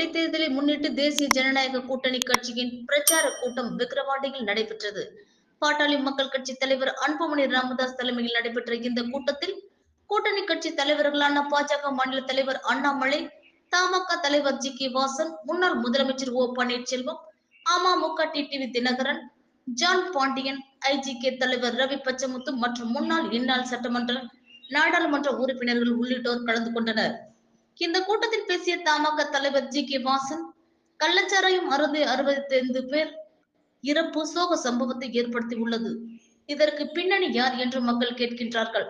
இடைத்தேர்தலை முன்னிட்டு தேசிய ஜனநாயக கூட்டணி கட்சியின் பிரச்சார கூட்டம் விக்கிரவாண்டியில் நடைபெற்றது. பாட்டாளி மக்கள் கட்சி தலைவர் அன்புமணி ராமதாஸ் தலைமையில் நடைபெற்ற இந்த கூட்டத்தில் கூட்டணி கட்சி தலைவர்களான பாஜக மாநில தலைவர் அண்ணாமலை தமாக தலைவர் ஜி கே வாசன் முன்னாள் முதலமைச்சர் O Panneerselvam AMMK TTV Dhinakaran John Pandian IJK தலைவர் ரவி பச்சமுத்து மற்றும் முன்னாள் இந்நாள் சட்டமன்ற நாடாளுமன்ற உறுப்பினர்கள் உள்ளிட்டோர் கலந்து கொண்டனர். இந்த கூட்டத்தில் பேசிய தமாக தலைவர் ஜி கே வாசன் கள்ளச்சாராயம் அறுதி அறுபத்தி ஐந்து பேர் இறப்பு சோக சம்பவத்தை ஏற்படுத்தி உள்ளது இதற்கு பின்னணி யார் என்று மக்கள் கேட்கின்றார்கள்.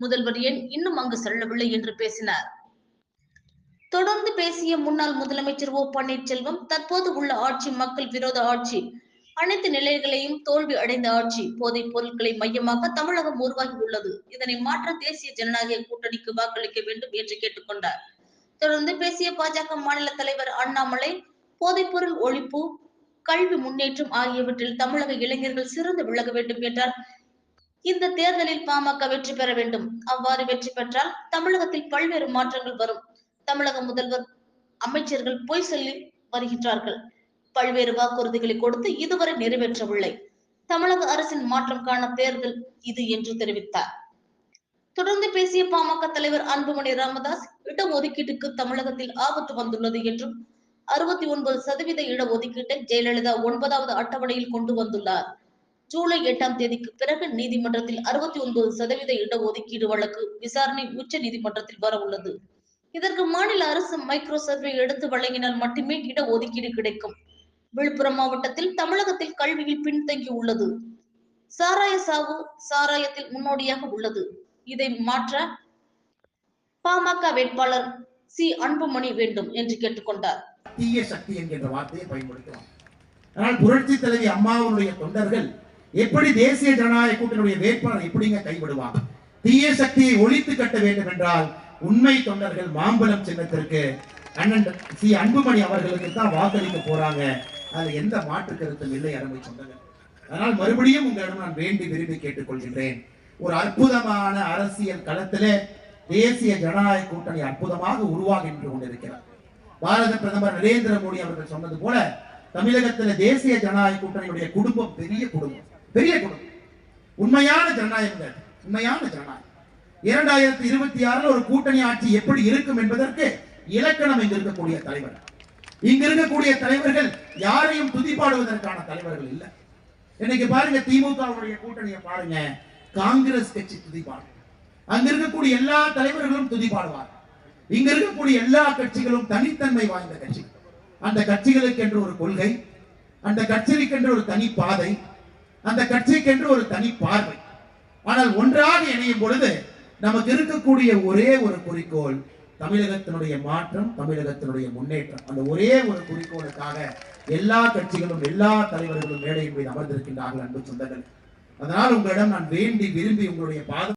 முதல்வர் ஏன் இன்னும் அங்கு செல்லவில்லை என்று பேசினார். தொடர்ந்து பேசிய முன்னாள் முதலமைச்சர் ஓ பன்னீர்செல்வம் தற்போது உள்ள ஆட்சி மக்கள் விரோத ஆட்சி. அனைத்து நிலைகளையும் தோல்வி அடைந்த ஆட்சி. போதைப் பொருட்களை மையமாக தமிழகம் உருவாகி உள்ளது இதனை மாற்ற தேசிய ஜனநாயக கூட்டணிக்கு வாக்களிக்க வேண்டும் என்று கேட்டுக்கொண்டார். தொடர்ந்து பேசிய பாஜக மாநில தலைவர் அண்ணாமலை போதைப்பொருள் ஒழிப்பு கல்வி முன்னேற்றம் ஆகியவற்றில் தமிழக இளைஞர்கள் சிறந்து விளங்க வேண்டும் என்றார். இந்த தேர்தலில் பாமக வெற்றி பெற வேண்டும். அவ்வாறு வெற்றி பெற்றால் தமிழகத்தில் பல்வேறு மாற்றங்கள் வரும். தமிழக முதல்வர் அமைச்சர்கள் பொய் சொல்லி வருகின்றார்கள். பல்வேறு வாக்குறுதிகளை கொடுத்து இதுவரை நிறைவேற்றவில்லை. தமிழக அரசின் மாற்றம் காண தேர்தல் இது என்று தெரிவித்தார். தொடர்ந்து பேசிய பாமக தலைவர் அன்புமணி ராமதாஸ் இடஒதுக்கீட்டுக்கு தமிழகத்தில் ஆபத்து வந்துள்ளது என்றும் அறுபத்தி ஒன்பது சதவீத இடஒதுக்கீட்டை ஜெயலலிதா ஒன்பதாவது அட்டவணையில் கொண்டு வந்துள்ளார். ஜூலை எட்டாம் தேதிக்கு பிறகு நீதிமன்றத்தில் அறுபத்தி ஒன்பது சதவீத இடஒதுக்கீடு வழக்கு விசாரணை உச்ச நீதிமன்றத்தில் வர உள்ளது. இதற்கு மாநில அரசு மைக்ரோ சர்வே எடுத்து வழங்கினால் மட்டுமே இடஒதுக்கீடு கிடைக்கும். விழுப்புரம் மாவட்டத்தில் தமிழகத்தில் கல்வியில் பின்தங்கி உள்ளது சாராய சாவு சாராயத்தில் முன்னோடியாக உள்ளது. இதை மாற்ற பாமக வேட்பாளர் சி. அன்புமணி வேண்டும் என்று கேட்டுக்கொண்டார். தீய சக்தி என்கின்ற வார்த்தையை பயன்படுத்துவார். ஆனால் புரட்சி தலைவி அம்மாவுடைய தொண்டர்கள் எப்படி தேசிய ஜனநாயக கூட்டணியுடைய வேட்பாளர் எப்படிங்க கைவிடுவாங்க? தீய சக்தியை ஒழித்து கட்ட வேண்டும் என்றால் உண்மை தொண்டர்கள் மாம்பழம் சின்னத்திற்கு அண்ணன் சி. அன்புமணி அவர்களுக்கு தான் வாக்களிக்க போறாங்க. அதுல எந்த மாற்று கருத்தும் இல்லை அருமை சொன்னது அதனால் மறுபடியும் உங்களிடம் நான் வேண்டி விரும்பி கேட்டுக்கொள்கின்றேன். ஒரு அற்புதமான அரசியல் களத்திலே தேசிய ஜனநாயக கூட்டணி அற்புதமாக உருவாகின்ற கொண்டிருக்கிறார் பாரத பிரதமர் நரேந்திர மோடி அவர்கள் சொன்னது போல தமிழகத்துல தேசிய ஜனநாயக கூட்டணியுடைய குடும்பம் பெரிய குடும்பம் பெரிய குடும்பம். உண்மையான ஜனநாயகம் உண்மையான ஜனநாயகம். இரண்டாயிரத்தி இருபத்தி ஆறுல ஒரு கூட்டணி ஆட்சி எப்படி இருக்கும் என்பதற்கு இலக்கணம் இங்க இருக்கக்கூடிய தலைவர். இங்க இருக்கக்கூடிய தலைவர்கள் யாரையும் துதிப்பாடுவதற்கான தலைவர்கள் இல்ல. இன்னைக்கு பாருங்க திமுகவுடைய கூட்டணியை பாருங்க. காங்கிரஸ் கட்சி துதிப்பாடு அங்க இருக்கக்கூடிய எல்லா தலைவர்களும் துதிப்பாடுவார் இங்க இருக்கக்கூடிய எல்லா கட்சிகளும் தனித்தன்மை வாய்ந்த கட்சி. அந்த கட்சிகளுக்கு என்று ஒரு கொள்கை அந்த கட்சிக்கென்று ஒரு தனி பாதை அந்த கட்சிக்கென்று ஒரு தனி பார்வை. ஆனால் ஒன்றாக இணையும் பொழுது நமக்கு இருக்கக்கூடிய ஒரே ஒரு குறிக்கோள் தமிழகத்தினுடைய மாற்றம் தமிழகத்தினுடைய முன்னேற்றம். அந்த ஒரே ஒரு குறிக்கோளுக்காக எல்லா கட்சிகளும் எல்லா தலைவர்களும் மேடையின் மீது அமர்ந்திருக்கின்றார்கள் அன்பு சொந்தங்கள். அதனால் உங்களிடம் நான் வேண்டி விரும்பி உங்களுடைய பாத